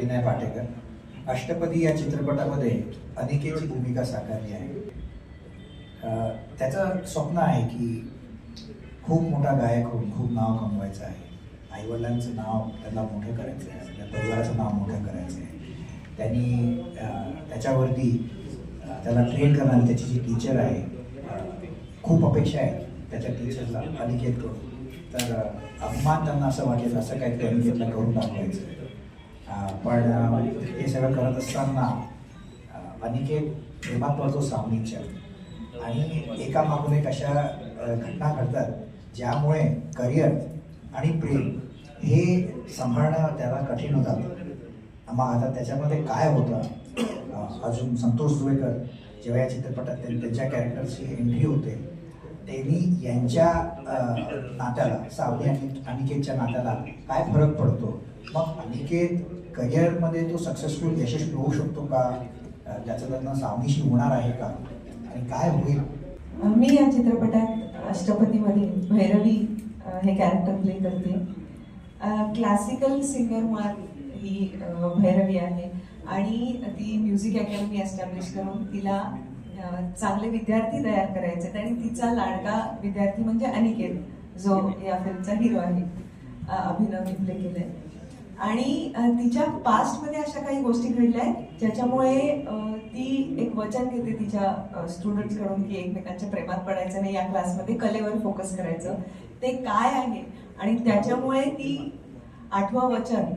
विनय पाटेकर. अष्टपदी या चित्रपटामध्ये अनिकेची भूमिका साकारली आहे. त्याचं स्वप्न आहे की खूप मोठा गायक होऊन खूप नाव कमवायचं आहे. आईवडिलांचं नाव त्यांना मोठं करायचं आहे आपल्या परिवाराचं नाव मोठं करायचं आहे. त्यांनी त्याच्यावरती त्याला ट्रेन करणारी त्याची जी टीचर आहे खूप अपेक्षा आहेत त्याच्या टीचरला अनिकेतकडून. तर अपमान अभिमान त्यांना असं वाटेल असं काहीतरी अनिकेतला करून दाखवायचं पण हे सगळं करत असताना अनिकेत प्रेमात पडतो सावनीच्या. आणि एका मागून एक अशा घटना घडतात ज्यामुळे करिअर आणि प्रेम हे सांभाळणं त्याला कठीण होतात. मग आता त्याच्यामध्ये काय होतं? अजून संतोष जुवेकर जेव्हा या चित्रपटात त्यांच्या कॅरेक्टरची एंट्री होते त्यांनी यांच्या नात्याला सावली आणि अनिकेतच्या नात्याला काय फरक पडतो? मग अनिकेत करिअरमध्ये तो सक्सेसफुल यशस्वी होऊ शकतो का? ज्याचं त्याचं लग्न सावनीशी होणार आहे का? आणि काय होईल? मी या चित्रपटात अष्टपतीमध्ये भैरवी हे कॅरेक्टर प्ले करते. क्लासिकल सिंगर मुळात ही भैरवी आहे. आणि ती म्युझिक अकॅडमी एस्टॅब्लिश करून तिला चांगले विद्यार्थी तयार करायचे आहेत. आणि तिचा लाडका विद्यार्थी म्हणजे अनिकेत जो या फिल्मचा हिरो आहे अभिनव प्ले केलाय. आणि तिच्या पास्टमध्ये अशा काही गोष्टी घडल्या आहेत ज्याच्यामुळे ती एक वचन घेते तिच्या स्टुडंट्सकडून की एकमेकांच्या प्रेमात पडायचं नाही या क्लासमध्ये कलेवर फोकस करायचं. ते काय आहे? आणि त्याच्यामुळे ती आठवं वचन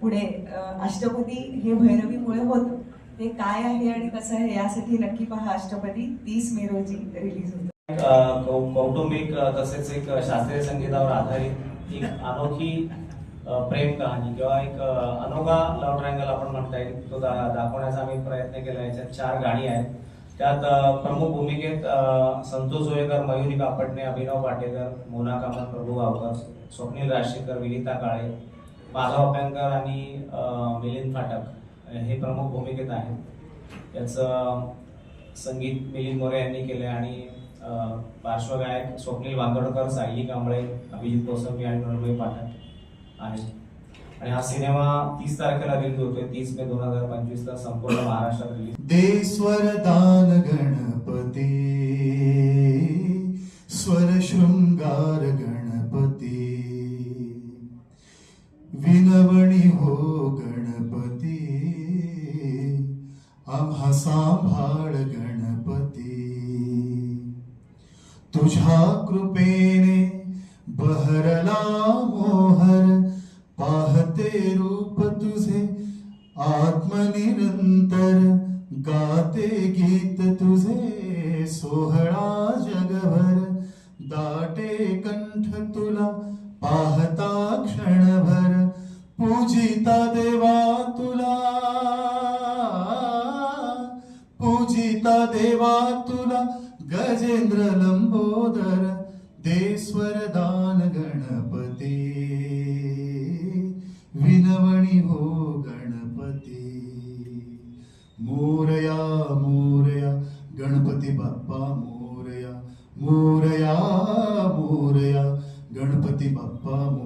पुढे अष्टपती अष्टपदी हे भैरवीमुळे होतं. ते काय आहे आणि कसं आहे यासाठी नक्की पहा अष्टपदी तीस मे रोजी रिलीज होतं. कौटुंबिक तसेच एक शास्त्रीय संगीतावर आधारित एक अनोखी प्रेम कहाणी किंवा एक अनोखा लव्ह ट्रँगल आपण म्हणता येईल. तो दा- दाखवण्याचा आम्ही प्रयत्न केला. याच्यात चार गाणी आहेत. त्यात प्रमुख भूमिकेत संतोष जोयेकर मयुरी कापडणे अभिनव पाटेकर मोना कामत प्रभू गावकर स्वप्नील राशीकर विनीता काळे माधव अभ्यंकर आणि मिलिंद फाटक हे प्रमुख भूमिकेत आहेत. याचं संगीत मिलिंद मोरे यांनी केलं आणि पार्श्वगायक स्वप्नील बांदोडकर सायली कांबळे अभिजित कोसंबी आणि रणभाई पाठक. आहेत आणि हा सिनेमा तीस तारखेला रिलीज होतोय. तीस मे दोन हजार पंचवीस ला संपूर्ण महाराष्ट्रात रिलीज. दे स्वरदान गणपती स्वर शृंगार गणपती विनवणी हो गणपती आम्हा सांभाळ गणपती. तुझ्या कृपेने बहरला मोहर पाहते रूप तुझे आत्मनिरंतर गाते गीत तुझे सोहळा जगभर दाटे कंठ तुला पाहता क्षणभर पूजिता देवा तुला. पूजिता देवा तुला गजेंद्र लंबोदर देस्वर दान गणपती. गणपती बाप्पा मोरया मोरया मोरया. गणपती बाप्पा मोर